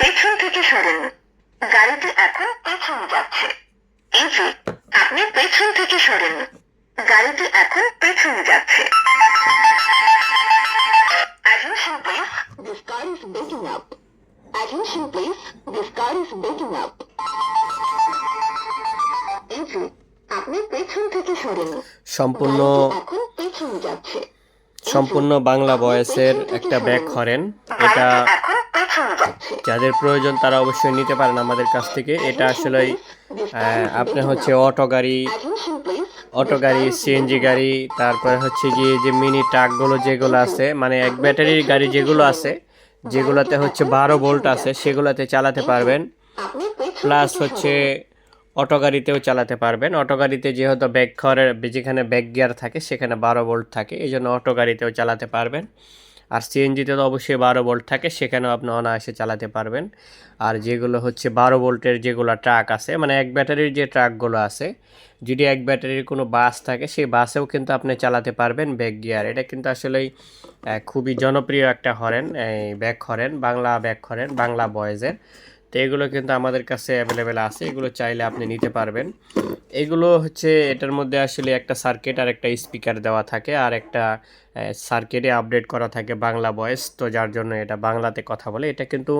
পেছন থেকে সরেন। গাড়িটি এখন পেছন যাচ্ছে। এই যে আপনি পেছন থেকে সরেন। গাড়িটি এখন পেছন যাচ্ছে। Attention please, this car is backing up. Attention please, this car is backing up. এই যে আপনি পেছন থেকে সরেন। সম্পূর্ণ এখন পেছন যাচ্ছে। সম্পূর্ণ বাংলা বয়সের একটা ব্যাগ হরেন এটা যাদের প্রয়োজন তারা অবশ্যই নিতে পারেন আমাদের কাছ থেকে। এটা আসলে আপনি হচ্ছে অটো গাড়ি অটো গাড়ি সিএনজি গাড়ি, তারপরে হচ্ছে গিয়ে যে মিনি ট্রাকগুলো যেগুলো আছে মানে এক ব্যাটারির গাড়ি যেগুলো আছে, যেগুলোতে হচ্ছে বারো ভোল্ট আছে, সেগুলোতে চালাতে পারবেন। প্লাস হচ্ছে অটো গাড়িতেও চালাতে পারবেন। অটো গাড়িতে যেহেতু ব্যাক ঘরের, যেখানে ব্যাক গিয়ার থাকে, সেখানে বারো ভোল্ট থাকে এই জন্য অটো গাড়িতেও চালাতে পারবেন। আর সিএনজিতে তো অবশ্যই বারো ভোল্ট থাকে, সেখানেও আপনি অনায়াসে চালাতে পারবেন। আর যেগুলো হচ্ছে বারো ভোল্টের যেগুলো ট্রাক আছে মানে এক ব্যাটারির যে ট্রাকগুলো আছে, যদি এক ব্যাটারির কোনো বাস থাকে, সেই বাসেও কিন্তু আপনি চালাতে পারবেন ব্যাক গিয়ার এটা কিন্তু আসলেই খুবই জনপ্রিয় একটা হরেন, এই back horn, Bangla back horn, Bangla বয়েজের তো এগুলো কিন্তু আমাদের কাছে অ্যাভেলেবেল আছে, এগুলো চাইলে আপনি নিতে পারবেন। এগুলো হচ্ছে, এটার মধ্যে আসলে একটা সার্কিট আর একটা স্পিকার দেওয়া থাকে, আর একটা সার্কিটে আপডেট করা থাকে বাংলা ভয়েস তো যার জন্য এটা বাংলাতে কথা বলে। এটা কিন্তু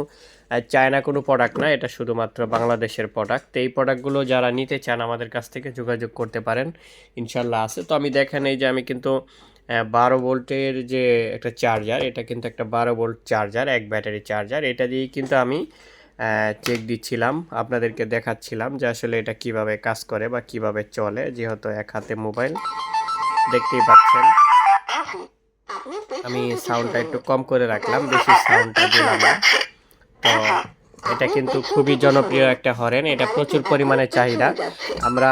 চায়না কোনো প্রোডাক্ট না, এটা শুধুমাত্র বাংলাদেশের প্রোডাক্ট এই প্রোডাক্টগুলো যারা নিতে চান, আমাদের কাছ থেকে যোগাযোগ করতে পারেন, ইনশাল্লাহ আছে। তো আমি দেখেন এই যে আমি কিন্তু বারো ভোল্টের যে একটা চার্জার এটা কিন্তু একটা বারো ভোল্ট চার্জার এক ব্যাটারি চার্জার এটা দিয়েই কিন্তু আমি চেক দিচ্ছিলাম, আপনাদেরকে দেখাচ্ছিলাম যে আসলে এটা কীভাবে কাজ করে বা কীভাবে চলে, যেহেতু এক হাতে মোবাইল, দেখতেই পাচ্ছেন। আমি সাউন্ডটা একটু কম করে রাখলাম, বেশি সাউন্ডটা দিলাম না। তো এটা কিন্তু খুবই জনপ্রিয় একটা হরেন এটা প্রচুর পরিমাণে চাহিদা। আমরা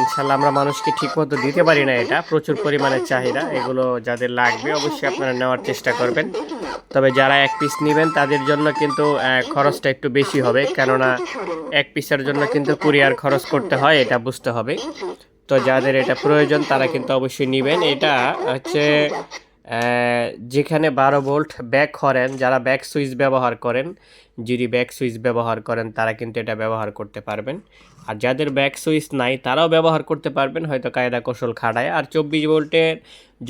ইনশাল্লাহ আমরা মানুষকে ঠিকমতো দিতে পারি না এটা। প্রচুর পরিমাণে চাহিদা, এগুলো যাদের লাগবে অবশ্যই আপনারা নেওয়ার চেষ্টা করবেন। তবে যারা এক পিস নেবেন, তাদের জন্য কিন্তু খরচটা একটু বেশি হবে। কেননা, এক পিসের জন্য কিন্তু কুরিয়ার খরচ করতে হয়, এটা বুঝতে হবে। তো যাদের এটা প্রয়োজন, তারা কিন্তু অবশ্যই নেবেন। এটা হচ্ছে যেখানে বারো ভোল্ট ব্যাক হরেন যারা ব্যাক সুইচ ব্যবহার করেন, যদি ব্যাক সুইচ ব্যবহার করেন, তারা কিন্তু এটা ব্যবহার করতে পারবেন। আর যাদের ব্যাক সুইচ নাই, তারাও ব্যবহার করতে পারবেন, হয়তো কায়দা কৌশল খাড়ায় আর চব্বিশ ভোল্টের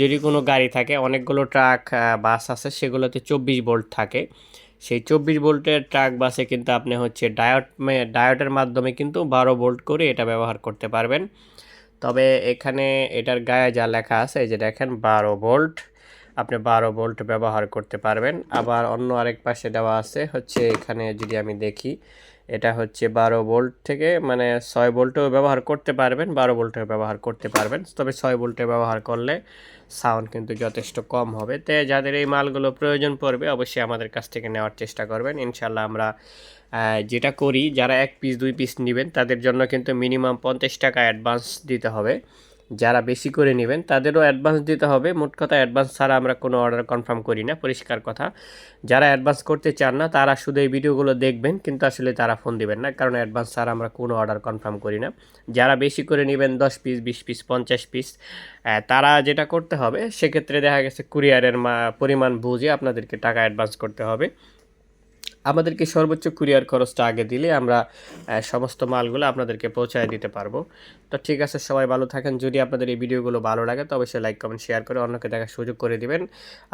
যদি কোনো গাড়ি থাকে, অনেকগুলো ট্রাক বাস আছে, সেগুলোতে চব্বিশ ভোল্ট থাকে। সেই চব্বিশ ভোল্টের ট্রাক বাসে কিন্তু আপনি হচ্ছে ডায়ট ডায়টের মাধ্যমে কিন্তু বারো ভোল্ট করে এটা ব্যবহার করতে পারবেন। তবে এখানে এটার গায়ে যা লেখা আছে, এই যে দেখেন, বারো ভোল্ট। আপনি বারো ভোল্ট ব্যবহার করতে পারবেন। আবার অন্য আরেক পাশে দেওয়া আছে, হচ্ছে এখানে যদি আমি দেখি, এটা হচ্ছে বারো ভোল্ট থেকে মানে ছয় ভোল্টেও ব্যবহার করতে পারবেন, বারো ভোল্টেও ব্যবহার করতে পারবেন। তবে ছয় ভোল্টে ব্যবহার করলে সাউন্ড কিন্তু যথেষ্ট কম হবে। তো যাদের এই মালগুলো প্রয়োজন পড়বে, অবশ্যই আমাদের কাছ থেকে নেওয়ার চেষ্টা করবেন। ইনশাল্লাহ আমরা যেটা করি, যারা এক পিস, দুই পিস নেবেন, তাদের জন্য কিন্তু মিনিমাম পঞ্চাশ টাকা অ্যাডভান্স দিতে হবে। যারা বেশি করে নেবেন, তাদেরও অ্যাডভান্স দিতে হবে। মোট কথা অ্যাডভান্স ছাড়া আমরা কোনো অর্ডার কনফার্ম করি না, পরিষ্কার কথা। যারা অ্যাডভান্স করতে চান না, তারা শুধু এই ভিডিওগুলো দেখবেন, কিন্তু আসলে তারা ফোন দিবেন না, কারণ অ্যাডভান্স ছাড়া আমরা কোনো অর্ডার কনফার্ম করি না। যারা বেশি করে নেবেন, দশ পিস বিশ পিস পঞ্চাশ পিস তারা যেটা করতে হবে, সেক্ষেত্রে দেখা গেছে কুরিয়ারের পরিমাণ বুঝে আপনাদেরকে টাকা অ্যাডভান্স করতে হবে। আমাদেরকে সর্বোচ্চ কুরিয়ার খরচটা আগে দিলে আমরা সমস্ত মালগুলো আপনাদেরকে পৌঁছায় দিতে পারব। তো ঠিক আছে, সবাই ভালো থাকেন। যদি আপনাদের এই ভিডিওগুলো ভালো লাগে, তো অবশ্যই লাইক কমেন্ট শেয়ার করে অন্যকে দেখার সুযোগ করে দিবেন।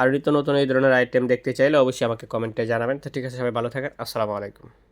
আর নিত্য নতুন এই ধরনের আইটেম দেখতে চাইলে অবশ্যই আমাকে কমেন্টে জানাবেন। তো ঠিক আছে, সবাই ভালো থাকেন। আসসালামু আলাইকুম।